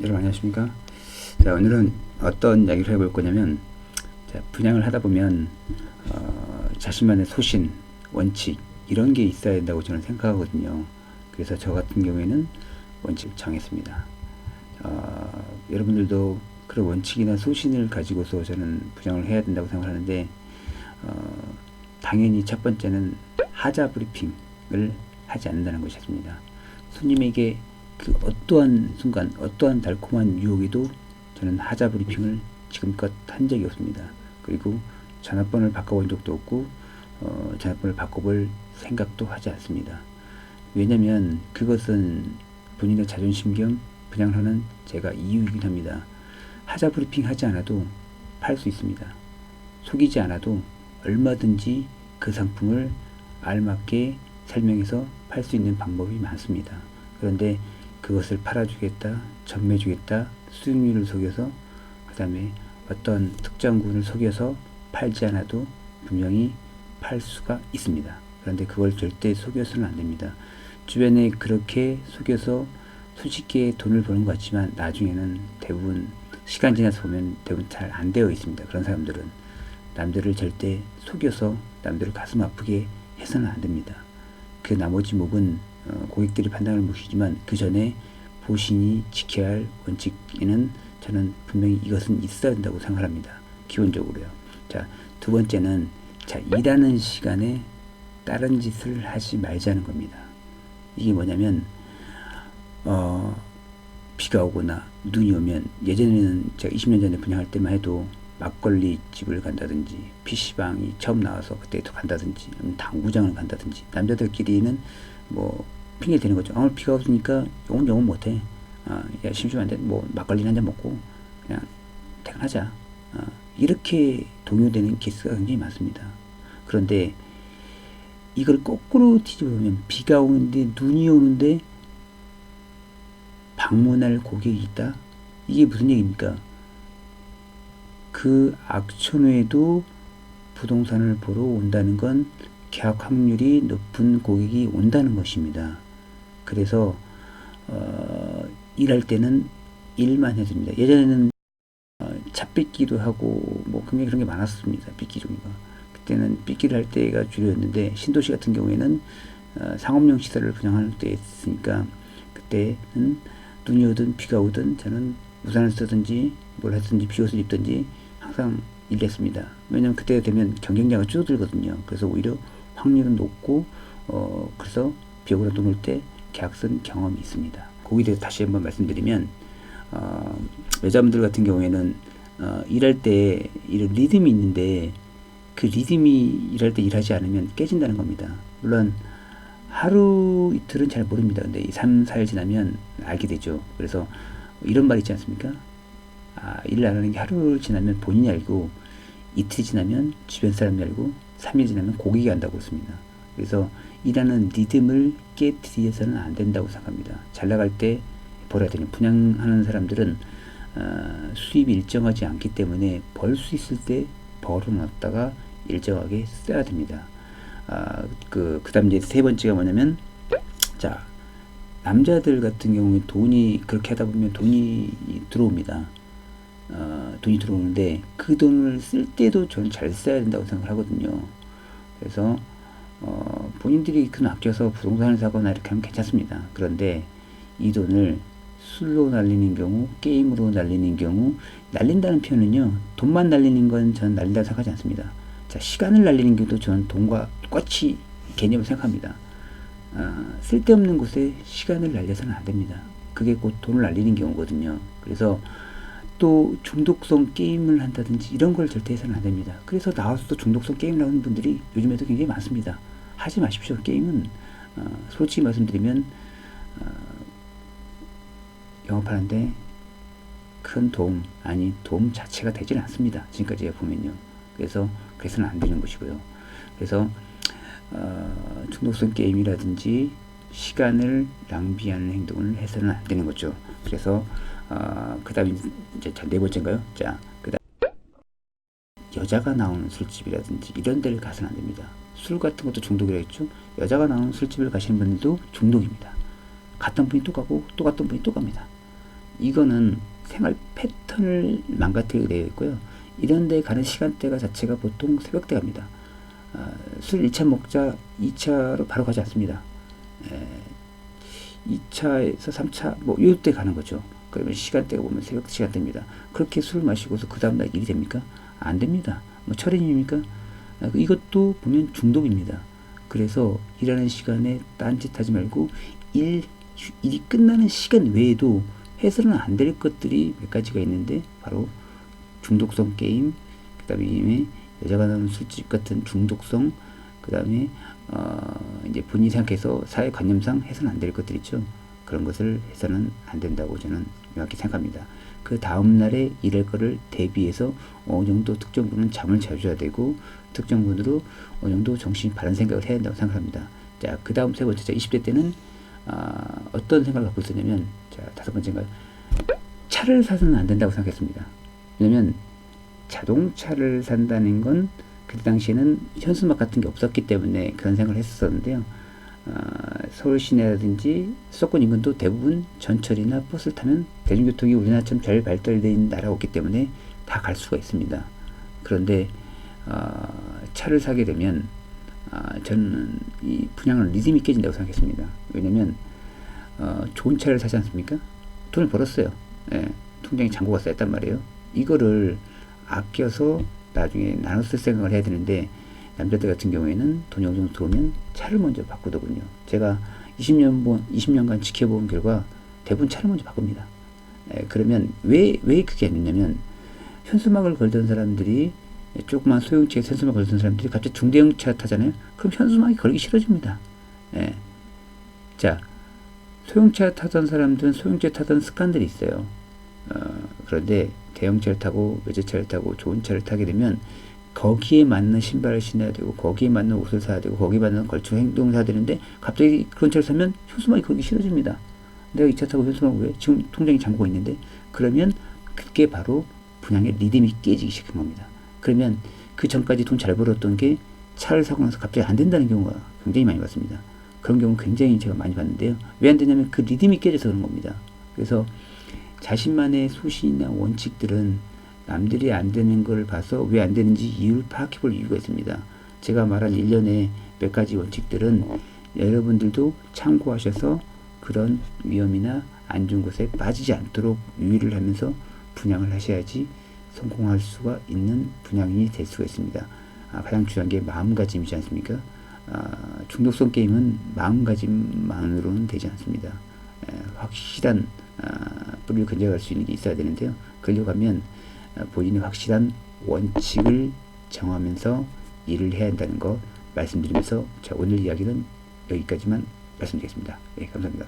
여러분 안녕하십니까? 자 오늘은 어떤 이야기를 해볼 거냐면 자, 분양을 하다 보면 어, 자신만의 소신, 원칙 이런 게 있어야 된다고 저는 생각하거든요. 그래서 저 같은 경우에는 원칙 정했습니다. 어, 여러분들도 그런 원칙이나 소신을 가지고서 저는 분양을 해야 된다고 생각하는데 어, 당연히 첫 번째는 하자 브리핑을 하지 않는다는 것이었습니다. 손님에게 그 어떠한 순간, 어떠한 달콤한 유혹에도 저는 하자 브리핑을 지금껏 한 적이 없습니다. 그리고 전화번호를 바꿔본 적도 없고, 어, 전화번호를 바꿔볼 생각도 하지 않습니다. 왜냐면 그것은 본인의 자존심 겸 분양을 하는 제가 이유이긴 합니다. 하자 브리핑 하지 않아도 팔 수 있습니다. 속이지 않아도 얼마든지 그 상품을 알맞게 설명해서 팔 수 있는 방법이 많습니다. 그런데 그것을 팔아주겠다, 전매주겠다, 수익률을 속여서 그 다음에 어떤 특정 군을 속여서 팔지 않아도 분명히 팔 수가 있습니다. 그런데 그걸 절대 속여서는 안 됩니다. 주변에 그렇게 속여서 수십개의 돈을 버는 것 같지만 나중에는 대부분 시간 지나서 보면 대부분 잘 안 되어 있습니다. 그런 사람들은 남들을 절대 속여서 남들을 가슴 아프게 해서는 안 됩니다. 그 나머지 어, 고객들이 판단을 몫이지만 그 전에 보신이 지켜야 할 원칙에는 저는 분명히 이것은 있어야 된다고 생각합니다. 기본적으로요. 자, 두 번째는 자, 일하는 시간에 다른 짓을 하지 말자는 겁니다. 이게 뭐냐면 어, 비가 오거나 눈이 오면 예전에는 제가 20년 전에 분양할 때만 해도 막걸리 집을 간다든지 PC방이 처음 나와서 그때도 간다든지 당구장을 간다든지 남자들끼리는 뭐 핑계 대는 거죠. 오늘 비가 없으니까 영혼 영혼 못해. 아, 야 심심한데 뭐 막걸리 한 잔 먹고 그냥 퇴근하자. 아, 이렇게 동요되는 케이스가 굉장히 많습니다. 그런데 이걸 거꾸로 뒤집어보면 비가 오는데 눈이 오는데 방문할 고객이 있다? 이게 무슨 얘기입니까? 그 악천후에도 부동산을 보러 온다는 건 계약 확률이 높은 고객이 온다는 것입니다. 그래서 어, 일할 때는 일만 해줍니다. 예전에는 어, 차 뺏기도 하고 뭐 굉장히 그런 게 많았습니다. 뺏기 종류가. 그때는 뺏기를 할 때가 주류였는데 신도시 같은 경우에는 어, 상업용 시설을 분양할 때 했으니까 그때는 눈이 오든 비가 오든 저는 우산을 쓰든지 뭘 했든지 비옷을 입든지 항상 일했습니다. 왜냐면 그때 되면 경쟁자가 줄어들거든요. 그래서 오히려 확률은 높고 어 그래서 눈올때 계약 쓴 경험이 있습니다. 거기에 대해서 다시 한번 말씀드리면 어 여자분들 같은 경우에는 어 일할 때 이런 리듬이 있는데 그 리듬이 일할 때 일하지 않으면 깨진다는 겁니다. 물론 하루 이틀은 잘 모릅니다. 근데 3, 4일 지나면 알게 되죠. 그래서 이런 말 있지 않습니까? 아, 일을 안 하는 게 하루 지나면 본인이 알고 이틀 지나면 주변 사람이 알고 3일 지나면 고객이 안다고 했습니다. 그래서 일하는 리듬을 깨뜨려서는 안 된다고 생각합니다. 잘 나갈 때 벌어야 되는 분양하는 사람들은 어, 수입이 일정하지 않기 때문에 벌 수 있을 때 벌어놨다가 일정하게 써야 됩니다. 아, 그, 그 다음 이제 세 번째가 뭐냐면, 자, 남자들 같은 경우에 돈이 그렇게 하다 보면 돈이 들어옵니다. 어, 돈이 들어오는데 그 돈을 쓸 때도 저는 잘 써야 된다고 생각을 하거든요. 그래서 어, 본인들이 큰 아껴서 부동산을 사거나 이렇게 하면 괜찮습니다. 그런데 이 돈을 술로 날리는 경우, 게임으로 날리는 경우, 날린다는 표현은요, 돈만 날리는 건 저는 날린다고 생각하지 않습니다. 자, 시간을 날리는 경우도 저는 돈과 똑같이 개념을 생각합니다. 아, 쓸데없는 곳에 시간을 날려서는 안 됩니다. 그게 곧 돈을 날리는 경우거든요. 그래서 또 중독성 게임을 한다든지 이런 걸 절대 해서는 안 됩니다. 그래서 나와서도 중독성 게임을 하는 분들이 요즘에도 굉장히 많습니다. 하지 마십시오. 게임은 어, 솔직히 말씀드리면 어, 영업하는데 큰 도움 아니 도움 자체가 되지는 않습니다. 지금까지 보면요. 그래서 그래서는 안 되는 것이고요. 그래서 어, 중독성 게임이라든지 시간을 낭비하는 행동을 해서는 안 되는 거죠. 그래서 어, 그 다음에 이제 네 번째인가요? 자, 그 다음 여자가 나오는 술집이라든지 이런 데를 가서는 안 됩니다. 술 같은 것도 중독이라 했죠. 여자가 나오는 술집을 가시는 분들도 중독입니다. 갔던 분이 또 가고 또 갔던 분이 또 갑니다. 이거는 생활 패턴을 망가뜨리게 되어 있고요. 이런 데 가는 시간대가 자체가 보통 새벽대 갑니다. 아, 술 1차 먹자 2차로 바로 가지 않습니다. 에, 2차에서 3차 뭐 요때 가는 거죠. 그러면 시간대가 보면 새벽 시간대입니다. 그렇게 술 마시고서 그 다음날 일이 됩니까? 안 됩니다. 뭐 철인입니까? 아, 이것도 보면 중독입니다. 그래서 일하는 시간에 딴짓 하지 말고 일 일이 끝나는 시간 외에도 해서는 안 될 것들이 몇 가지가 있는데 바로 중독성 게임, 그 다음에 여자가 나오는 술집 같은 중독성, 그 다음에 어 이제 본인이 생각해서 사회 관념상 해서는 안 될 것들 있죠. 그런 것을 해서는 안 된다고 저는 명확히 생각합니다. 그 다음 날에 일할 거를 대비해서 어느 정도 특정 분은 잠을 잘 줘야 되고 특정 분으로 어느 정도 정신이 바른 생각을 해야 된다고 생각합니다. 자, 그 다음 세 번째, 자, 20대 때는 아, 어떤 생각을 갖고 있었냐면, 자, 다섯 번째가 차를 사서는 안 된다고 생각했습니다. 왜냐면 자동차를 산다는 건 그때 당시에는 현수막 같은 게 없었기 때문에 그런 생각을 했었는데요. 어, 서울 시내라든지 수도권 인근도 대부분 전철이나 버스를 타면 대중교통이 우리나라처럼 잘 있는 나라가 없기 때문에 다 갈 수가 있습니다. 그런데 어, 차를 사게 되면 어, 저는 이 분양은 리듬이 깨진다고 생각했습니다. 왜냐면 어, 좋은 차를 사지 않습니까? 돈을 벌었어요. 예, 통장에 잔고가 쌓였단 말이에요. 이거를 아껴서 나중에 나눠 쓸 생각을 해야 되는데 남자들 같은 경우에는 돈이 어느 정도 들어오면 차를 먼저 바꾸더군요. 제가 20년 본 20년간 지켜본 결과 대부분 차를 먼저 바꿉니다. 에, 그러면 왜 왜 그게 안 됐냐면 현수막을 걸던 사람들이 조그만 소형차에 현수막 걸던 사람들이 갑자기 중대형차 타잖아요. 그럼 현수막이 걸기 싫어집니다. 예. 자, 소형차 타던 사람들은 소형차 타던 습관들이 있어요. 어, 그런데 대형차를 타고 외제차를 타고 좋은 차를 타게 되면 거기에 맞는 신발을 신어야 되고 거기에 맞는 옷을 사야 되고 거기에 맞는 걸쳐 행동을 해야 되는데 갑자기 그런 차를 사면 현수막이 걸기 싫어집니다. 내가 이 차 타고 현수막 왜? 지금 통장에 잠그고 있는데 그러면 그게 바로 분양의 리듬이 깨지기 시작한 겁니다. 그러면 그 전까지 돈 잘 벌었던 게 차를 사고 나서 갑자기 안 된다는 경우가 굉장히 많이 봤습니다. 그런 경우 굉장히 제가 많이 봤는데요. 왜 안 되냐면 그 리듬이 깨져서 그런 겁니다. 그래서 자신만의 소신이나 원칙들은 남들이 안 되는 걸 봐서 왜 안 되는지 이유를 파악해 볼 이유가 있습니다. 제가 말한 일련의 몇 가지 원칙들은 여러분들도 참고하셔서 그런 위험이나 안 좋은 것에 빠지지 않도록 유의를 하면서 분양을 하셔야지 성공할 수가 있는 분양인이 될 수가 있습니다. 아, 가장 중요한 게 마음가짐이지 않습니까? 아, 중독성 게임은 마음가짐만으로는 되지 않습니다. 에, 확실한 아, 뿌리를 건져갈 수 있는 게 있어야 되는데요. 아, 본인의 확실한 원칙을 정하면서 일을 해야 한다는 거 말씀드리면서 자, 오늘 이야기는 여기까지만 말씀드리겠습니다. 예, 감사합니다.